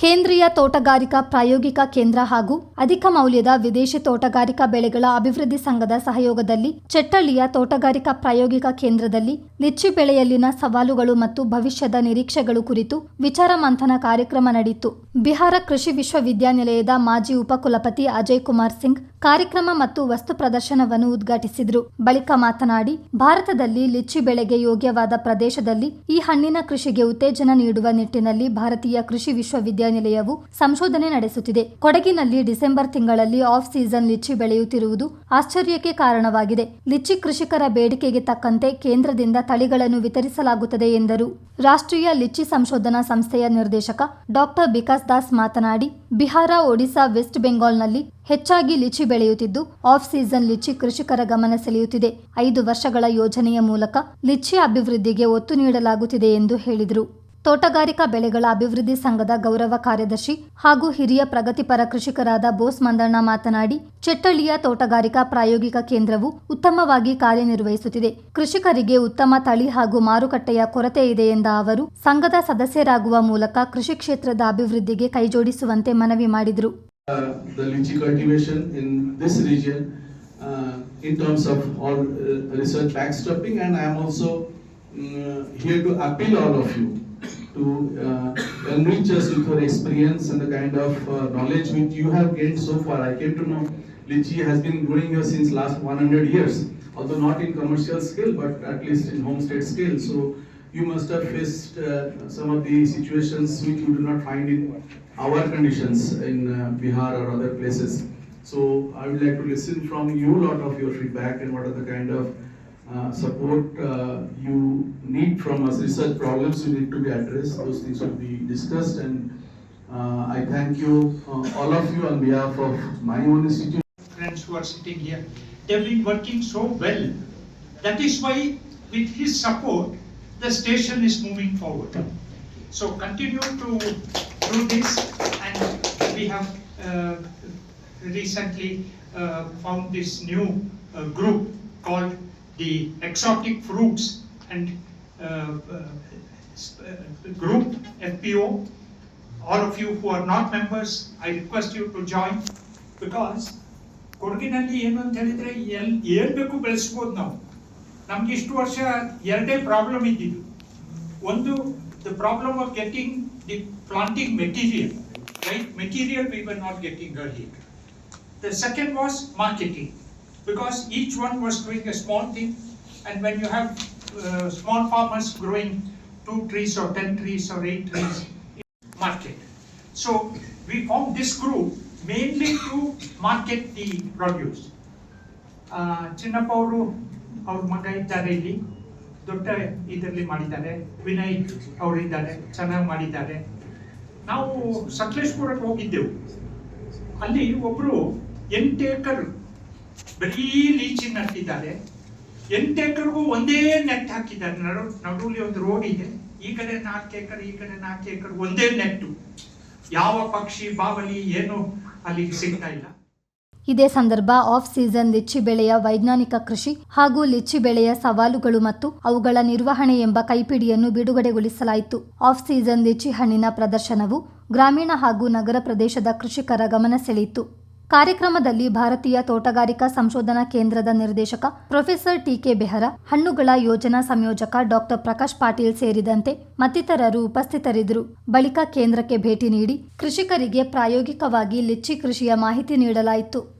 ಕೇಂದ್ರೀಯ ತೋಟಗಾರಿಕಾ ಪ್ರಾಯೋಗಿಕ ಕೇಂದ್ರ ಹಾಗೂ ಅಧಿಕ ಮೌಲ್ಯದ ವಿದೇಶಿ ತೋಟಗಾರಿಕಾ ಬೆಳೆಗಳ ಅಭಿವೃದ್ಧಿ ಸಂಘದ ಸಹಯೋಗದಲ್ಲಿ ಚೆಟ್ಟಳ್ಳಿಯ ತೋಟಗಾರಿಕಾ ಪ್ರಾಯೋಗಿಕ ಕೇಂದ್ರದಲ್ಲಿ ಲಿಚ್ಚಿ ಬೆಳೆಯಲ್ಲಿನ ಸವಾಲುಗಳು ಮತ್ತು ಭವಿಷ್ಯದ ನಿರೀಕ್ಷೆಗಳು ಕುರಿತು ವಿಚಾರ ಮಂಥನ ಕಾರ್ಯಕ್ರಮ ನಡೆಯಿತು. ಬಿಹಾರ ಕೃಷಿ ವಿಶ್ವವಿದ್ಯಾನಿಲಯದ ಮಾಜಿ ಉಪಕುಲಪತಿ ಅಜಯ್ ಕುಮಾರ್ ಸಿಂಗ್ ಕಾರ್ಯಕ್ರಮ ಮತ್ತು ವಸ್ತು ಪ್ರದರ್ಶನವನ್ನು ಉದ್ಘಾಟಿಸಿದರು. ಬಳಿಕ ಮಾತನಾಡಿ, ಭಾರತದಲ್ಲಿ ಲಿಚ್ಚಿ ಬೆಳೆಗೆ ಯೋಗ್ಯವಾದ ಪ್ರದೇಶದಲ್ಲಿ ಈ ಹಣ್ಣಿನ ಕೃಷಿಗೆ ಉತ್ತೇಜನ ನೀಡುವ ನಿಟ್ಟಿನಲ್ಲಿ ಭಾರತೀಯ ಕೃಷಿ ವಿಶ್ವವಿದ್ಯಾನಿಲಯವು ಸಂಶೋಧನೆ ನಡೆಸುತ್ತಿದೆ. ಕೊಡಗಿನಲ್ಲಿ ಡಿಸೆಂಬರ್ ತಿಂಗಳಲ್ಲಿ ಆಫ್ ಸೀಸನ್ ಲಿಚ್ಚಿ ಬೆಳೆಯುತ್ತಿರುವುದು ಆಶ್ಚರ್ಯಕ್ಕೆ ಕಾರಣವಾಗಿದೆ. ಲಿಚ್ಚಿ ಕೃಷಿಕರ ಬೇಡಿಕೆಗೆ ತಕ್ಕಂತೆ ಕೇಂದ್ರದಿಂದ ತಳಿಗಳನ್ನು ವಿತರಿಸಲಾಗುತ್ತದೆ ಎಂದರು. ರಾಷ್ಟ್ರೀಯ ಲಿಚ್ಚಿ ಸಂಶೋಧನಾ ಸಂಸ್ಥೆಯ ನಿರ್ದೇಶಕ ಡಾಕ್ಟರ್ ಬಿಕಾಸ್ ದಾಸ್ ಮಾತನಾಡಿ, ಬಿಹಾರ, ಒಡಿಶಾ, ವೆಸ್ಟ್ ಬೆಂಗಾಲ್ನಲ್ಲಿ ಹೆಚ್ಚಾಗಿ ಲಿಚಿ ಬೆಳೆಯುತ್ತಿದ್ದು ಆಫ್ ಸೀಸನ್ ಲಿಚಿ ಕೃಷಿಕರ ಗಮನ ಸೆಳೆಯುತ್ತಿದೆ. ಐದು ವರ್ಷಗಳ ಯೋಜನೆಯ ಮೂಲಕ ಲಿಚ್ಚಿ ಅಭಿವೃದ್ಧಿಗೆ ಒತ್ತು ನೀಡಲಾಗುತ್ತಿದೆ ಎಂದು ಹೇಳಿದರು. ತೋಟಗಾರಿಕಾ ಬೆಳೆಗಳ ಅಭಿವೃದ್ಧಿ ಸಂಘದ ಗೌರವ ಕಾರ್ಯದರ್ಶಿ ಹಾಗೂ ಹಿರಿಯ ಪ್ರಗತಿಪರ ಕೃಷಿಕರಾದ ಬೋಸ್ ಮಂದಣ್ಣ ಮಾತನಾಡಿ, ಚೆಟ್ಟಳ್ಳಿಯ ತೋಟಗಾರಿಕಾ ಪ್ರಾಯೋಗಿಕ ಕೇಂದ್ರವು ಉತ್ತಮವಾಗಿ ಕಾರ್ಯನಿರ್ವಹಿಸುತ್ತಿದೆ. ಕೃಷಿಕರಿಗೆ ಉತ್ತಮ ತಳಿ ಹಾಗೂ ಮಾರುಕಟ್ಟೆಯ ಕೊರತೆ ಇದೆ ಎಂದ ಅವರು, ಸಂಘದ ಸದಸ್ಯರಾಗುವ ಮೂಲಕ ಕೃಷಿ ಕ್ಷೇತ್ರದ ಅಭಿವೃದ್ಧಿಗೆ ಕೈಜೋಡಿಸುವಂತೆ ಮನವಿ ಮಾಡಿದರು. To uh, enrich us with your experience and the kind of uh, knowledge which you have gained so far. I came to know lychee has been growing here since last 100 years, although not in commercial scale but at least in homestead scale. So you must have faced uh, some of the situations which you do not find in our conditions in uh, Bihar or other places. So I would like to listen from you a lot of your feedback and what are the kind of uh, support uh, you need from us, research problems you need to be addressed, those things will be discussed and uh, I thank you, uh, all of you on behalf of my own institute. friends who are sitting here, they've been working so well. That is why, with his support, the station is moving forward. So continue to do this, and we have uh, recently uh, found this new uh, group called the Exotic Fruits and uh, uh, s- uh, Group FPO. All of you who are not members, I request you to join because ಕೊಡಗಿನಲ್ಲಿ ಏನು ಅಂತ ಹೇಳಿದ್ರೆ L ಏನ್ ಬೇಕು ಬೆಳೆಸ್ಬೋದು ನಾವು ನಮ್ಗೆ ಇಷ್ಟು ವರ್ಷ ಎರಡೇ ಪ್ರಾಬ್ಲಮ್ ಇದ್ದಿದ್ದು ಒಂದು the problem of getting the planting material right material we were not getting earlier The second was marketing, because each one was doing a small thing, and when you have uh, small farmers growing two trees or ten trees or eight trees, in market. So we formed this group mainly to market the produce. ಚಿನ್ನಪ್ಪವರು ಅವ್ರ ಮಗ ಇದ್ದಾರೆ ಇಲ್ಲಿ ದೊಡ್ಡ ಇದರಲ್ಲಿ ಮಾಡಿದ್ದಾರೆ ವಿನಯ್ ಅವರಿದ್ದಾರೆ ಚೆನ್ನಾಗಿ ಮಾಡಿದ್ದಾರೆ ನಾವು ಸಕಲೇಶ್ಪುರಕ್ಕೆ ಹೋಗಿದ್ದೆವು ಅಲ್ಲಿ ಒಬ್ಬರು ಎಂಟು ಏಕರ್ ಬರೀ ಲೀಚಿ ನಟ್ಟಿದ್ದಾರೆ ಎಂಟು ಎಕರೆಗೂ ಒಂದೇ ನೆಟ್ ಹಾಕಿದ್ದಾರೆ. ನಡು ನಡುವಲ್ಲಿ ಒಂದು ರೋಡ್ ಇದೆ. ಈ ಕಡೆ ನಾಲ್ಕು ಎಕರೆ, ಈ ಕಡೆ ನಾಲ್ಕು ಎಕರೆ, ಒಂದೇ ನೆಟ್ಟು ಯಾವ ಪಕ್ಷಿ, ಬಾವಲಿ ಏನು ಅಲ್ಲಿ ಸಿಗ್ತಾ ಇಲ್ಲ. ಇದೇ ಸಂದರ್ಭ ಆಫ್ ಸೀಸನ್ ಲಿಚ್ಚಿ ಬೆಳೆಯ ವೈಜ್ಞಾನಿಕ ಕೃಷಿ ಹಾಗೂ ಲಿಚ್ಚಿ ಬೆಳೆಯ ಸವಾಲುಗಳು ಮತ್ತು ಅವುಗಳ ನಿರ್ವಹಣೆ ಎಂಬ ಕೈಪಿಡಿಯನ್ನು ಬಿಡುಗಡೆಗೊಳಿಸಲಾಯಿತು. ಆಫ್ ಸೀಸನ್ ಲಿಚ್ಚಿ ಹಣ್ಣಿನ ಪ್ರದರ್ಶನವು ಗ್ರಾಮೀಣ ಹಾಗೂ ನಗರ ಪ್ರದೇಶದ ಕೃಷಿಕರ ಗಮನ ಸೆಳೆಯಿತು. ಕಾರ್ಯಕ್ರಮದಲ್ಲಿ ಭಾರತೀಯ ತೋಟಗಾರಿಕಾ ಸಂಶೋಧನಾ ಕೇಂದ್ರದ ನಿರ್ದೇಶಕ ಪ್ರೊಫೆಸರ್ ಟಿಕೆ ಬೆಹರ, ಹಣ್ಣುಗಳ ಯೋಜನಾ ಸಂಯೋಜಕ ಡಾಕ್ಟರ್ ಪ್ರಕಾಶ್ ಪಾಟೀಲ್ ಸೇರಿದಂತೆ ಮತ್ತಿತರರು ಉಪಸ್ಥಿತರಿದ್ದರು. ಬಳಿಕ ಕೇಂದ್ರಕ್ಕೆ ಭೇಟಿ ನೀಡಿ ಕೃಷಿಕರಿಗೆ ಪ್ರಾಯೋಗಿಕವಾಗಿ ಲಿಚ್ಚಿ ಕೃಷಿಯ ಮಾಹಿತಿ ನೀಡಲಾಯಿತು.